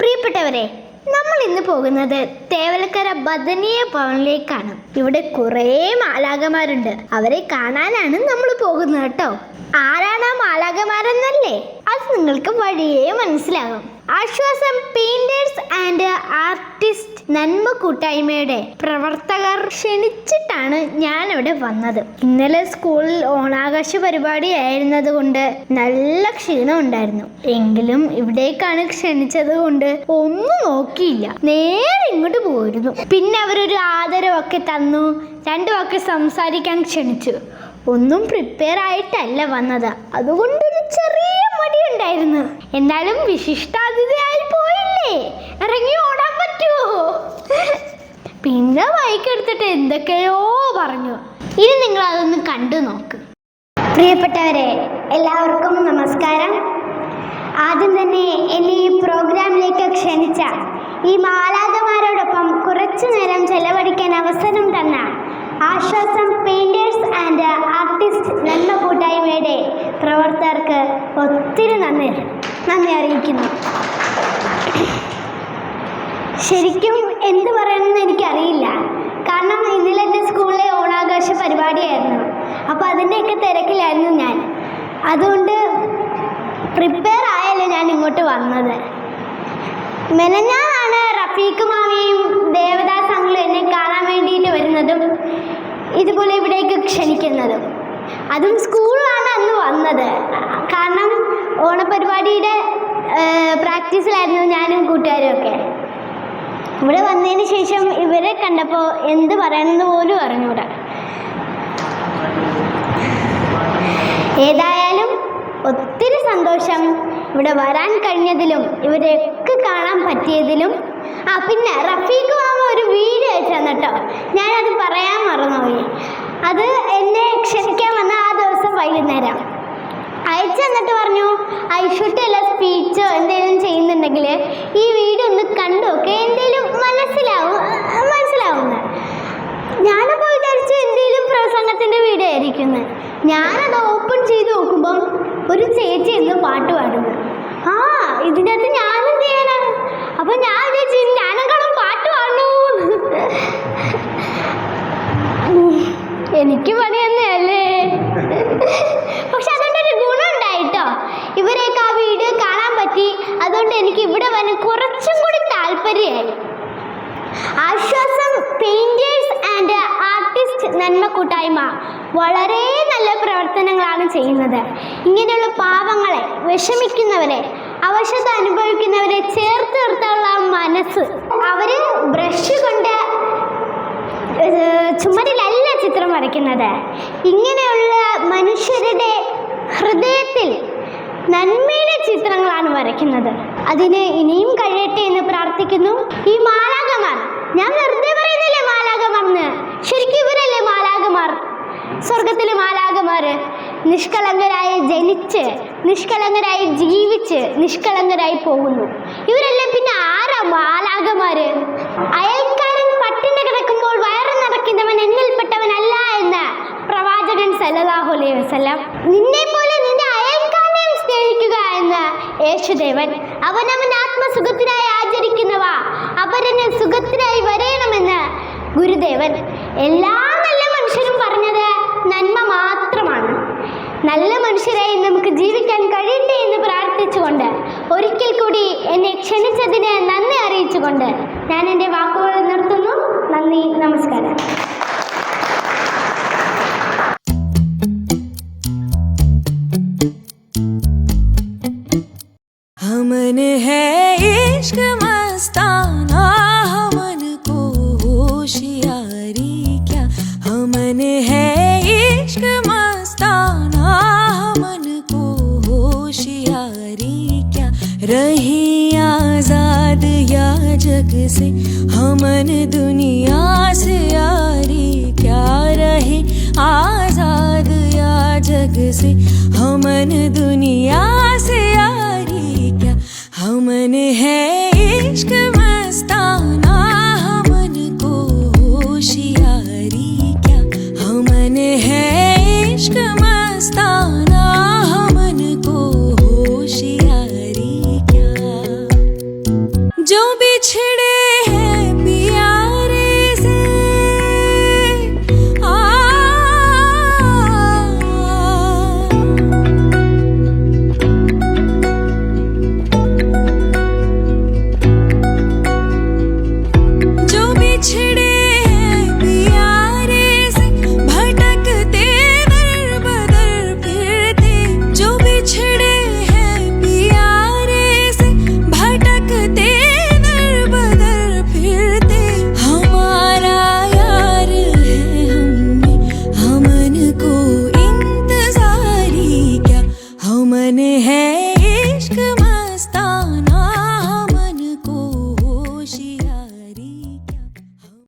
പ്രിയപ്പെട്ടവരെ നമ്മൾ ഇന്ന് പോകുന്നത് തേവലക്കര ബദനീയ ഭവനിലേക്കാണ്. ഇവിടെ കുറേ മാലാകമാരുണ്ട് അവരെ കാണാനാണ് നമ്മൾ പോകുന്നത് കേട്ടോ. ആരാണ് ആ മാലാകമാരെന്നല്ലേ അത് നിങ്ങൾക്ക് വഴിയേ മനസ്സിലാകും. ആശ്വാസം പെയിന്റേഴ്സ് ആൻഡ് ആർട്ടിസ്റ്റ് നന്മ കൂട്ടായ്മയുടെ പ്രവർത്തകർ ക്ഷണിച്ചിട്ടാണ് ഞാൻ അവിടെ വന്നത്. ഇന്നലെ സ്കൂളിൽ ഓണാഘോഷ പരിപാടി ആയിരുന്നത് കൊണ്ട് നല്ല ക്ഷീണം ഉണ്ടായിരുന്നു. എങ്കിലും ഇവിടേക്കാണ് ക്ഷണിച്ചത് കൊണ്ട് ഒന്നും നോക്കിയില്ല. നേരെ ഇങ്ങോട്ട് പോയിരുന്നു പിന്നെ അവരൊരു ആദരവൊക്കെ തന്നു. രണ്ടു വാക്ക് സംസാരിക്കാൻ ക്ഷണിച്ചു. ഒന്നും പ്രിപ്പയർ ആയിട്ടല്ല വന്നത്. അതുകൊണ്ടൊരു ചെറിയ മടിയുണ്ടായിരുന്നു. എന്നാലും വിശിഷ്ടാതിഥിയായി ഇറങ്ങി ഓടാൻ പറ്റുമോ പിന്നെ ബൈക്ക് എടുത്തിട്ട് എന്തൊക്കെയോ പറഞ്ഞു. ഇനി നിങ്ങൾ അതൊന്ന് കണ്ടു നോക്ക്. പ്രിയപ്പെട്ടവരെ എല്ലാവർക്കും നമസ്കാരം. ആദ്യം തന്നെ എന്നെ ഈ പ്രോഗ്രാമിലേക്ക് ക്ഷണിച്ച ഈ മാലാകമാരോടൊപ്പം കുറച്ചു നേരം ചെലവഴിക്കാൻ അവസരം തന്ന ആശ്വാസം പെയിന്റേഴ്സ് ആൻഡ് ആർട്ടിസ്റ്റ് നന്മ കൂട്ടായ്മയുടെ പ്രവർത്തകർക്ക് ഒത്തിരി നന്ദി. നന്ദി അറിയിക്കുന്നു. ശരിക്കും എന്ത് പറയണമെന്ന് എനിക്കറിയില്ല. കാരണം ഇന്നലെ എന്റെ സ്കൂളിലെ ഓണാഘോഷ പരിപാടിയായിരുന്നു. അപ്പോൾ അതിന്റെയൊക്കെ തിരക്കിലായിരുന്നു ഞാൻ. അതുകൊണ്ട് പ്രിപ്പയർ ആയല്ലോ ഞാൻ ഇങ്ങോട്ട് വന്നത്. മെനഞ്ഞാണ് റഫീഖ് മാമിയും ദേവദാസ് അങ്കിളും എന്നെ കാണാൻ വേണ്ടിയിട്ട് വരുന്നതും ഇതുപോലെ ഇവിടേക്ക് ക്ഷണിക്കുന്നതും. അതും സ്കൂളാണ് അന്ന് വന്നത്. കാരണം ഓണപരിപാടിയുടെ പ്രാക്ടീസിലായിരുന്നു ഞാനും കൂട്ടുകാരും ഒക്കെ. ഇവിടെ വന്നതിന് ശേഷം ഇവരെ കണ്ടപ്പോൾ എന്ത് പറയണമെന്ന് പോലും അറിഞ്ഞൂടാ. ഏതായാലും ഒത്തിരി സന്തോഷം ഇവിടെ വരാൻ കഴിഞ്ഞതിലും ഇവരെയൊക്കെ കാണാൻ പറ്റിയതിലും. ആ പിന്നെ റഫീഖ് മാമ ഒരു വീഡിയോ അയച്ചു തന്നിട്ടോ ഞാനത് പറയാൻ മറന്നുപോയി. അത് എന്നെ ക്ഷണിക്കാൻ വന്ന ആ ദിവസം വൈകുന്നേരം. അയച്ചു തന്നിട്ട് പറഞ്ഞു എ സ്പീച്ചോ എന്തെങ്കിലും ചെയ്യുന്നുണ്ടെങ്കിൽ ഈ വീഡിയോ ഒന്ന് കണ്ടു ഒക്കെ എന്തെങ്കിലും മനസ്സിലാവും മനസ്സിലാവുന്ന. ഞാനപ്പോൾ വിചാരിച്ചു എന്തെങ്കിലും പ്രസംഗത്തിന്റെ വീഡിയോ ആയിരിക്കും ഞാനത് ഓപ്പൺ ചെയ്ത് നോക്കുമ്പം ഒരു ചേച്ചി എന്ന് പാട്ട് പാടുന്നു. ആ ഇതിന്റെ അകത്ത് ഞാനും ചെയ്യാനാണ് അപ്പം ഞാൻ വിചാരിച്ചു ഞാനെക്കാളും പാട്ട് പാടുന്നു എനിക്ക് അതുകൊണ്ട് എനിക്ക് ഇവിടെ വരാൻ കുറച്ചും കൂടി താല്പര്യമായി. ആശ്വാസം പെയിന്റേഴ്സ് ആൻഡ് ആർട്ടിസ്റ്റ് നന്മ കൂട്ടായ്മ വളരെ നല്ല പ്രവർത്തനങ്ങളാണ് ചെയ്യുന്നത്. ഇങ്ങനെയുള്ള പാവങ്ങളെ വിഷമിക്കുന്നവരെ അവശത അനുഭവിക്കുന്നവരെ ചേർത്ത് നിർത്താനുള്ള മനസ്സ് അവർ ബ്രഷ് കൊണ്ട് ചുമരിലല്ല ചിത്രം വരയ്ക്കുന്നത്. ഇങ്ങനെയുള്ള മനുഷ്യരുടെ ഹൃദയത്തിൽ നന്മയുടെ ചിത്രങ്ങളാണ് വരയ്ക്കുന്നത്. അതിന് ഇനിയും കഴിയട്ടെ എന്ന് പ്രാർത്ഥിക്കുന്നു. ഈ മാലാകമാർ ഞാൻ വെറുതെ പറയുന്നില്ലേ മാലാകമാർന്ന് ശരിക്കും ഇവരല്ലേ മാലാകമാർ സ്വർഗത്തിലെ മാലാകമാര് നിഷ്കളങ്കരായി ജനിച്ച് നിഷ്കളങ്കരായി ജീവിച്ച് നിഷ്കളങ്കരായി പോകുന്നു. ഇവരെല്ലാം പിന്നെ ആരാ മാലാകമാര് അയൽക്കാരൻ പട്ടിണി കിടക്കുമ്പോൾ വയറ് നടക്കുന്നവൻ എന്നിൽപ്പെട്ടവനല്ല എന്ന് പ്രവാചകൻ സല്ലല്ലാഹു അലൈഹി വസല്ലം നിന്നെ യേശുദേവൻ അവനവൻ ആത്മസുഖത്തിനായി ആചരിക്കുന്നവ. അപരന് സുഖത്തിനായി വരയണമെന്ന് ഗുരുദേവൻ എല്ലാ നല്ല മനുഷ്യരും പറഞ്ഞത് നന്മ മാത്രമാണ്. നല്ല മനുഷ്യരായി നമുക്ക് ജീവിക്കാൻ കഴിയട്ടെ എന്ന് പ്രാർത്ഥിച്ചുകൊണ്ട് ഒരിക്കൽ കൂടി എന്നെ ക്ഷണിച്ചതിന് നന്ദി അറിയിച്ചുകൊണ്ട് ഞാൻ എന്റെ വാക്കുകൾ നിർത്തുന്നു. നന്ദി നമസ്കാരം. इश्क मस्ताना हमन को होशियारी क्या? रही आज़ाद या जग से? हमन दुनिया से यारी क्या? रहे आज़ाद या जग से? हमन दुनिया से यारी क्या? हमन है